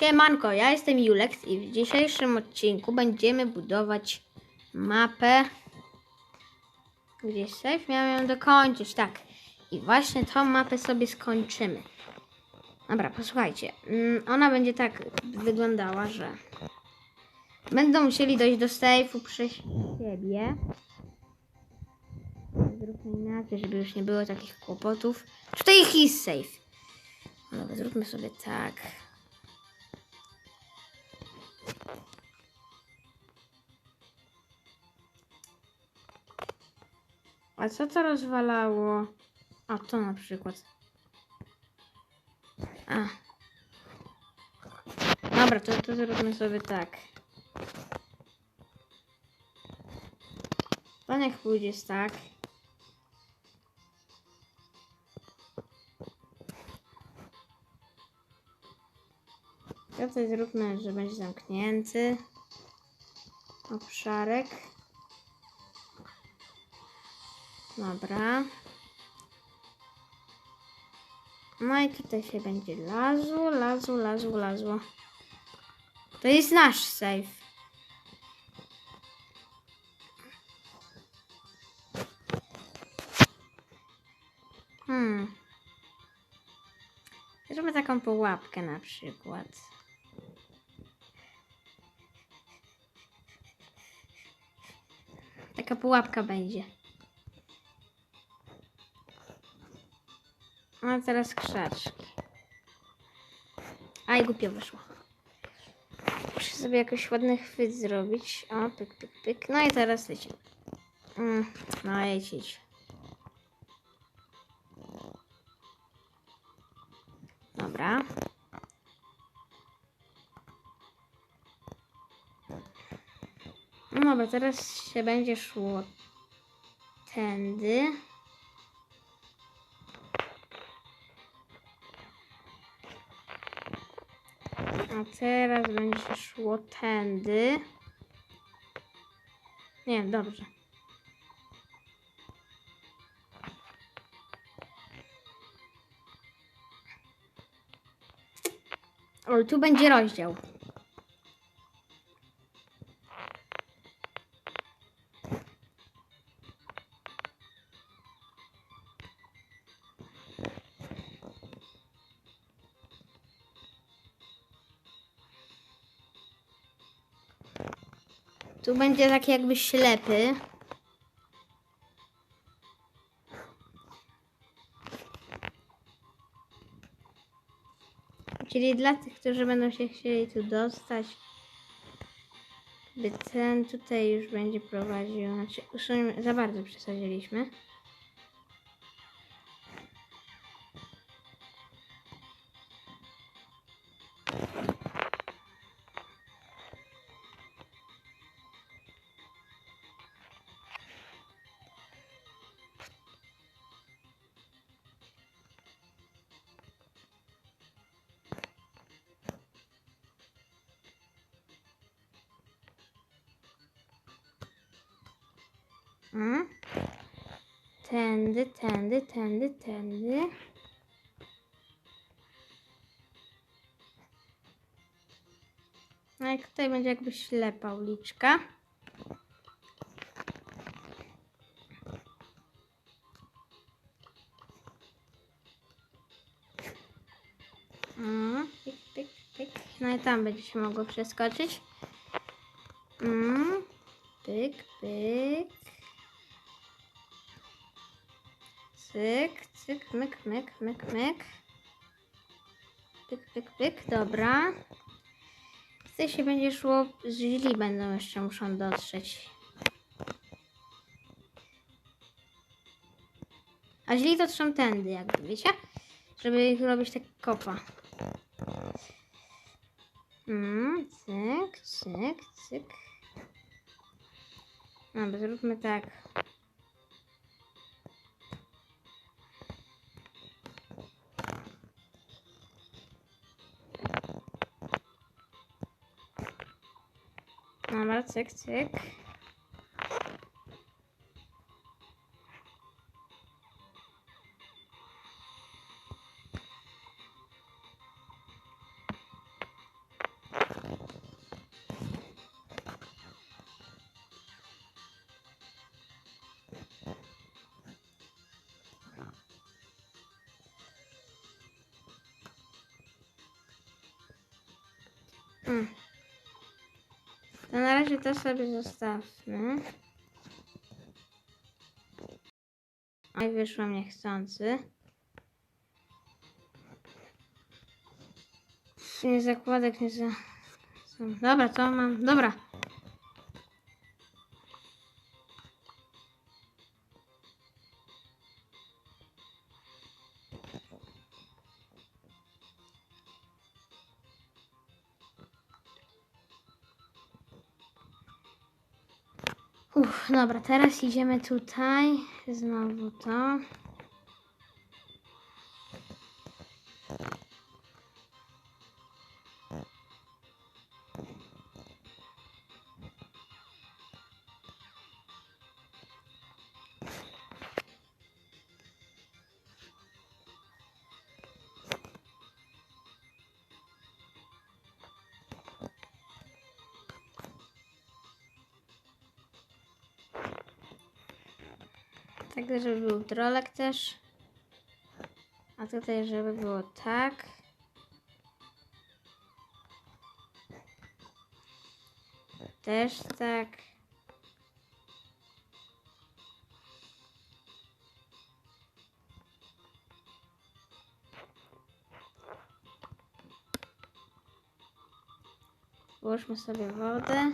Siemanko, ja jestem Julex i w dzisiejszym odcinku będziemy budować mapę. Gdzieś safe miałem ją dokończyć, tak. I właśnie tą mapę sobie skończymy. Dobra, posłuchajcie. Mm, Ona będzie tak wyglądała, że będą musieli dojść do safe'u przez siebie. Zróbmy inaczej, żeby już nie było takich kłopotów. Tutaj jest safe. Dobra, zróbmy sobie tak. A co to rozwalało? A to na przykład. A. Dobra, to, to zróbmy sobie tak. To niech pójdzie tak. Tutaj zróbmy, że będzie zamknięty obszarek. Dobra. No i tutaj się będzie lazło, lazło, lazło, lazło. To jest nasz safe. Hmm. Zróbmy taką pułapkę na przykład. Taka pułapka będzie. A teraz krzaczki. Aj, głupio wyszło. Muszę sobie jakoś ładny chwyt zrobić. O, pyk, pyk, pyk. No i teraz lecimy. Mm, no jedź, teraz się będzie szło tędy. A teraz będzie szło tędy. Nie, dobrze. O, tu będzie rozdział. Tu będzie tak jakby ślepy. Czyli dla tych, którzy będą się chcieli tu dostać, by ten tutaj już będzie prowadził. Znaczy, za bardzo przesadziliśmy. Mm. Tędy, tędy, tędy, tędy. No i tutaj będzie jakby ślepa uliczka. Mm. No i tam będzie się mogło przeskoczyć. Myk, myk, myk, myk. Pyk, pyk, pyk, dobra. Tutaj się będzie szło, źli będą jeszcze, muszą dotrzeć. A źli to trzą tędy, jakby, wiecie? Żeby ich robić tak kopa. Mm, cyk, cyk, cyk. Dobra, zróbmy tak. Normal tık tık. Hmm. To na razie to sobie zostawmy. Oj, wyszłam niechcący. Nie zakładek, nie za... Dobra, to mam... Dobra. Uff, dobra, teraz idziemy tutaj. Znowu to. Tak, żeby był drolek też. A tutaj, żeby było tak. Też tak. Włóżmy sobie wodę.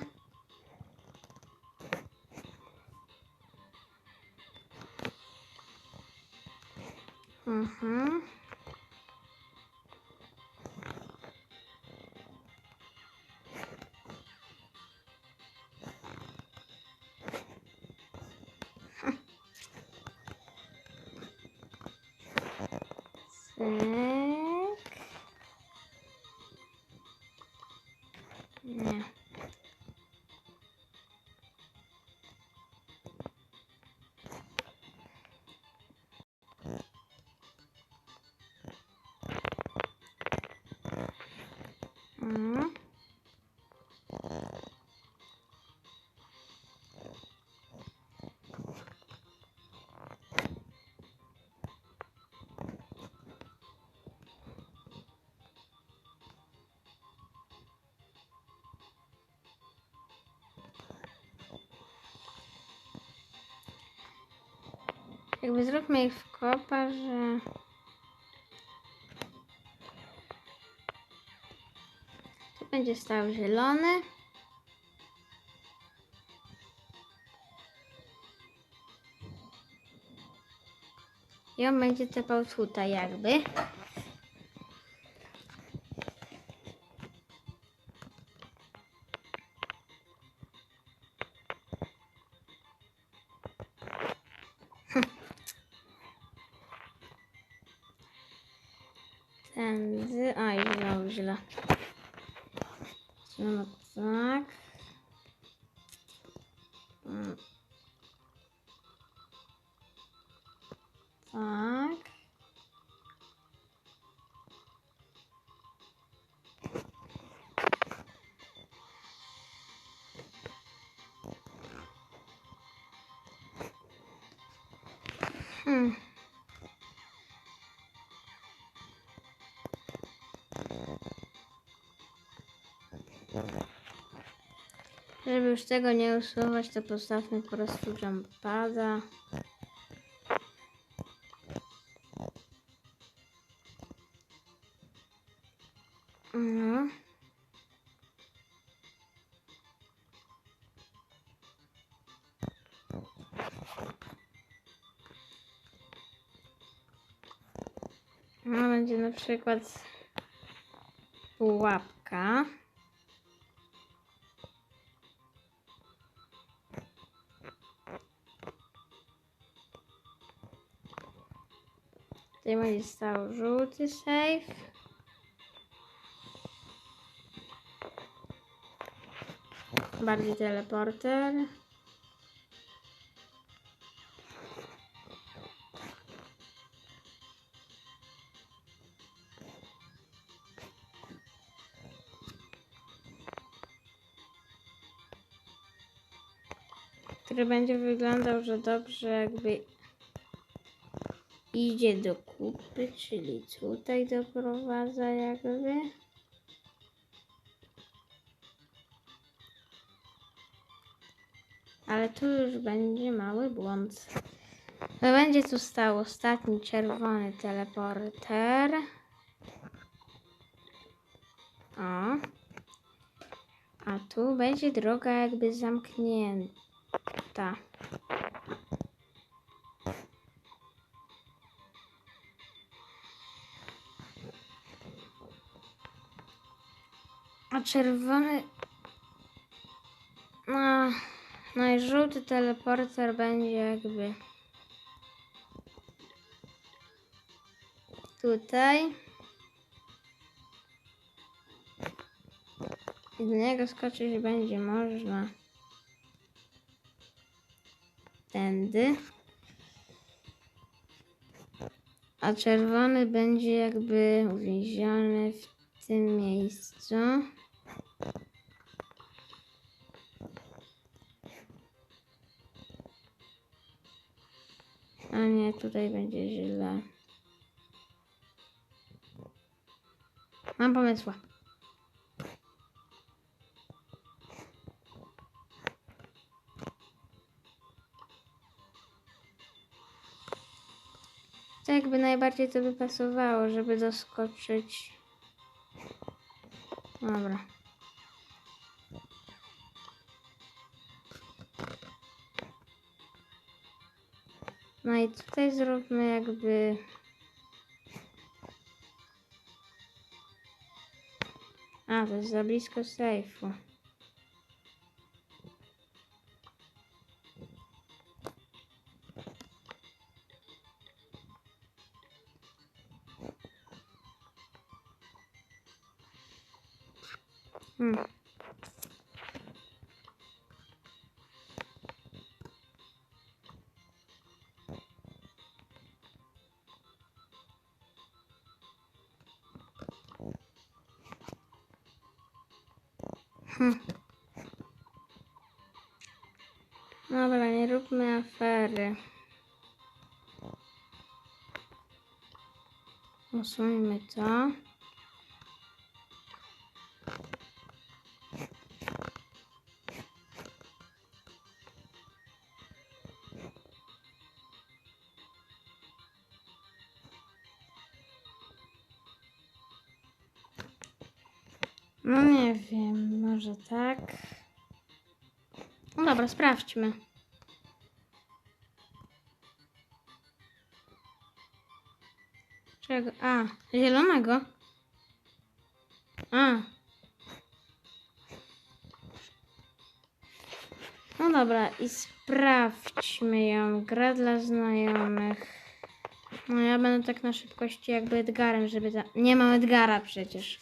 Cyk. Nie. Mhm. Jakby zróbmy ich w kopa, że... Tu będzie stał zielony. I on będzie tepał tutaj jakby. Żeby już tego nie usuwać, to postawmy po prostu jumpada. No. No, będzie na przykład pułapka. Tutaj będzie stał żółty safe. Bardziej teleporter. Który będzie wyglądał, że dobrze jakby idzie do kupy, czyli tutaj doprowadza jakby. Ale tu już będzie mały błąd. To będzie tu stał ostatni czerwony teleporter. O. A tu będzie droga jakby zamknięta. Czerwony. No, no i żółty teleporter będzie jakby tutaj. I do niego skoczyć będzie można tędy. A czerwony będzie jakby uwięziony w tym miejscu. A nie, tutaj będzie źle. Mam pomysła. To jakby najbardziej to by pasowało, żeby doskoczyć. Dobra. No i tutaj zróbmy jakby. A, to jest za blisko sejfu. Dobra, nie róbmy afery. Usuńmy to. No nie wiem, może tak. Dobra, sprawdźmy. Czego? A, zielonego. A. No dobra, i sprawdźmy ją. Gra dla znajomych. No ja będę tak na szybkości jakby Edgarem, żeby. Nie mam Edgara przecież.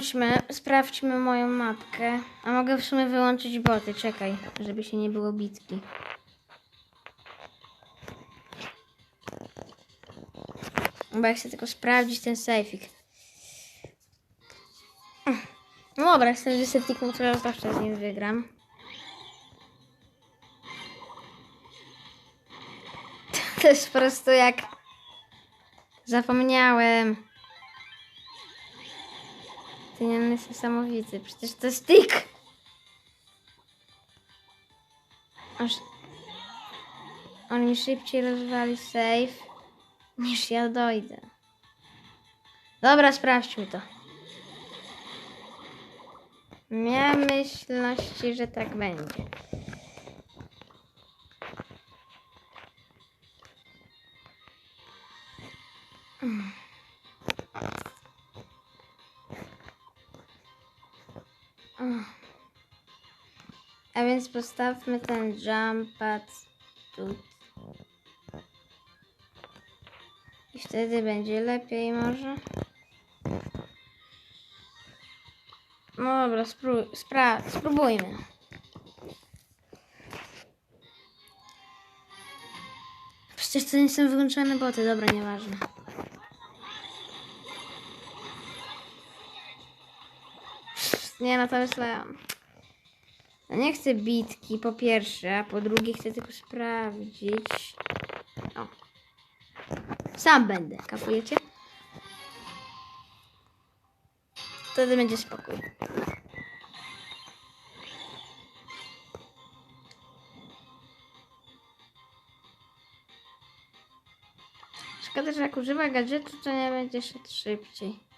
Chodźmy. Sprawdźmy moją mapkę. A mogę w sumie wyłączyć boty. Czekaj, żeby się nie było bitki. Bo ja chcę tylko sprawdzić ten sejfik. No dobra, Decepticon, to ja zawsze z nim wygram. To jest po prostu jak... Zapomniałem. Ten on jest niesamowity. Przecież to jest tik. Aż... On mi szybciej rozwali safe niż ja dojdę. Dobra, sprawdźmy to. Miałem myślności, że tak będzie. A więc postawmy ten jump pad tu. I wtedy będzie lepiej może. No dobra, spró- spra- spróbujmy. Przecież to nie są wyłączone boty, dobra, nieważne. Nie no, to le- Ja nie chcę bitki, po pierwsze, a po drugie chcę tylko sprawdzić. O. Sam będę, kapujecie? Wtedy będzie spokój. Szkoda, że jak używa gadżetu, to nie będzie szedł szybciej.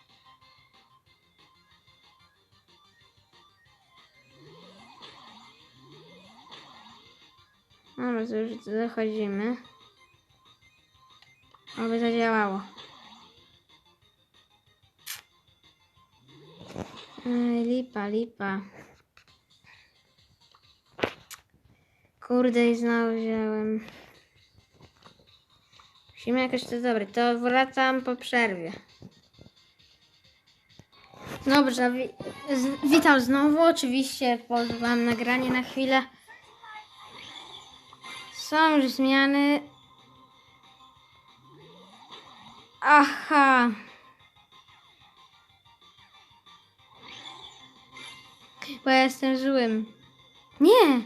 To już dochodzimy. Oby zadziałało. Ej, lipa, lipa. Kurde, i znowu wziąłem. Musimy jakoś to dobre. To wracam po przerwie. Dobrze, wi witam znowu. Oczywiście pozwam nagranie na chwilę. Są już zmiany. Aha. Bo ja jestem złym. Nie!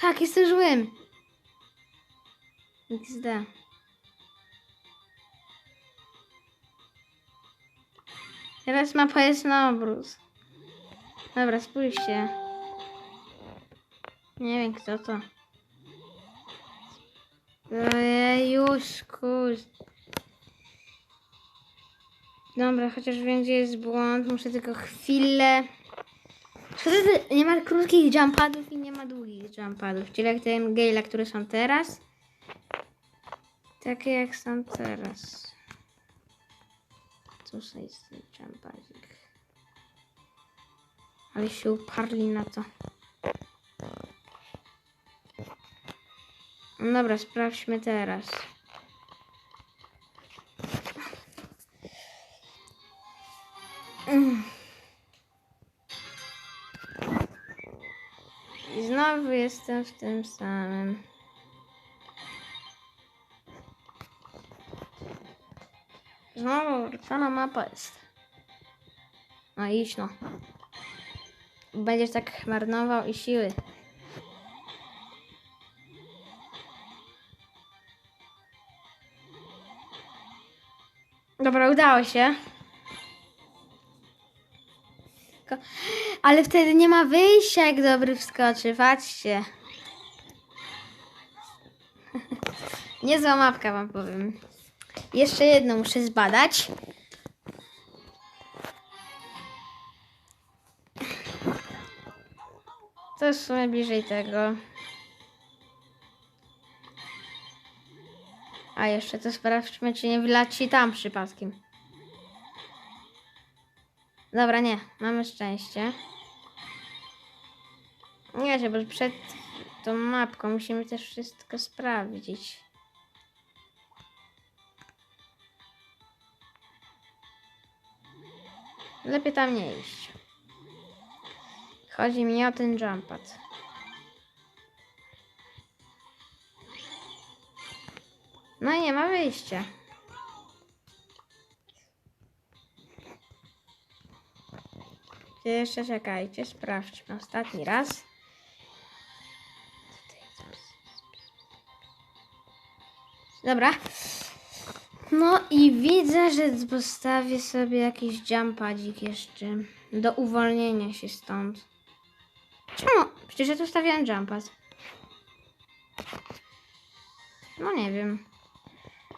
Tak, jestem złym. XD. Teraz mapa jest na obrót. Dobra, spójrzcie. Nie wiem kto to. Już kur... Dobra, chociaż wiem gdzie jest błąd. Muszę tylko chwilę... Wtedy nie ma krótkich jumpadów i nie ma długich jumpadów. Czyli jak ten Gale, które są teraz. Takie jak są teraz. Co jest ten jumpadzik? Ale się uparli na to. No Dobra, sprawdźmy teraz. I znowu jestem w tym samym. Znowu wracana mapa jest. No idź no. Będziesz tak marnował i siły. Dobra, udało się. Ale wtedy nie ma wyjścia, jak dobry wskoczy. Patrzcie. Niezła mapka wam powiem. Jeszcze jedno muszę zbadać. To jest w sumie bliżej tego. A jeszcze to sprawdźmy, czy nie wyleci tam przypadkiem. Dobra, nie. Mamy szczęście. Nie, że bo przed tą mapką musimy też wszystko sprawdzić. Lepiej tam nie iść. Chodzi mi o ten jumppad. No nie ma wyjścia. Jeszcze czekajcie, sprawdźmy ostatni raz. Dobra. No i widzę, że postawię sobie jakiś jumpadzik jeszcze do uwolnienia się stąd. Czemu? Przecież ja tu stawiałem jumpad. No nie wiem.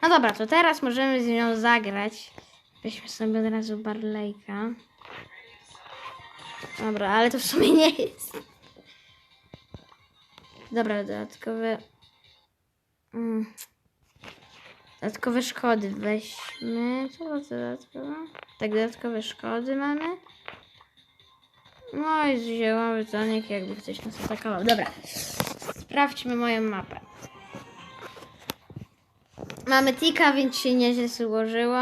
No dobra, to teraz możemy z nią zagrać. Weźmy sobie od razu Barleyka. Dobra, ale to w sumie nie jest. Dobra, dodatkowe... Mm. Dodatkowe szkody weźmy. Co to dodatkowe? Tak, dodatkowe szkody mamy. No i ziołowy tonik, jakby ktoś nas atakował. Dobra, sprawdźmy moją mapę. Mamy tika, więc się nieźle złożyło.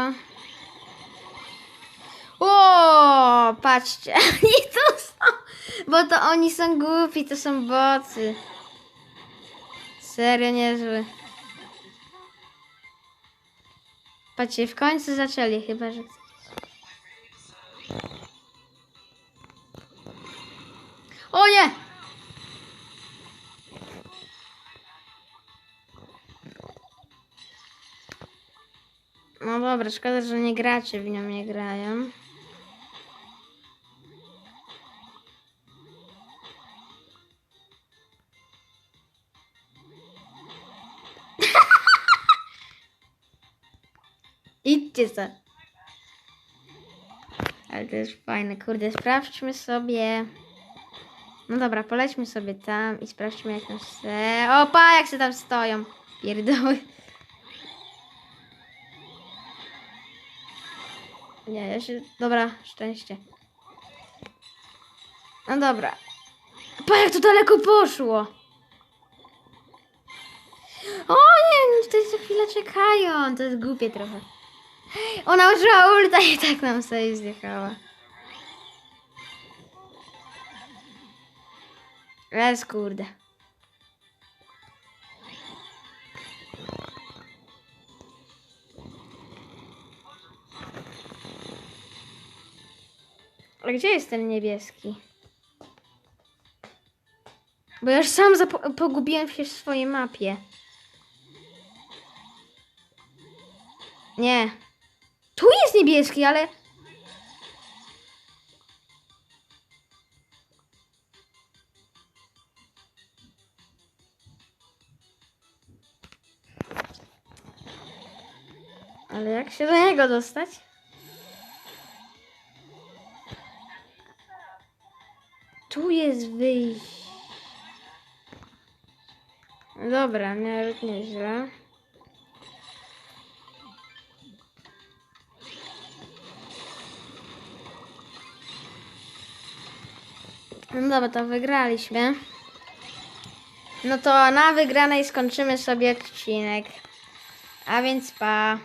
O, patrzcie, oni tu są, bo to oni są głupi, to są bocy. Serio niezły. Patrzcie, w końcu zaczęli, chyba że. O nie! No dobra, szkoda, że nie gracze w nią nie grają. Idźcie za. Ale to jest fajne, kurde, sprawdźmy sobie. No dobra, polećmy sobie tam i sprawdźmy jak tam se... Opa, jak się tam stoją. Pierdoły. Ja się... Dobra, szczęście. No dobra. Pa, jak to daleko poszło. O nie, tutaj co chwilę czekają. To jest głupie trochę. Ona użyła ulta i tak nam sobie zjechała. Les kurde. A gdzie jest ten niebieski? Bo ja już sam pogubiłem się w swojej mapie. Nie. Tu jest niebieski, ale... Ale jak się do niego dostać? Jest wyjście. Dobra, nawet nieźle. No dobra, to wygraliśmy. No to na wygranej skończymy sobie odcinek. A więc pa.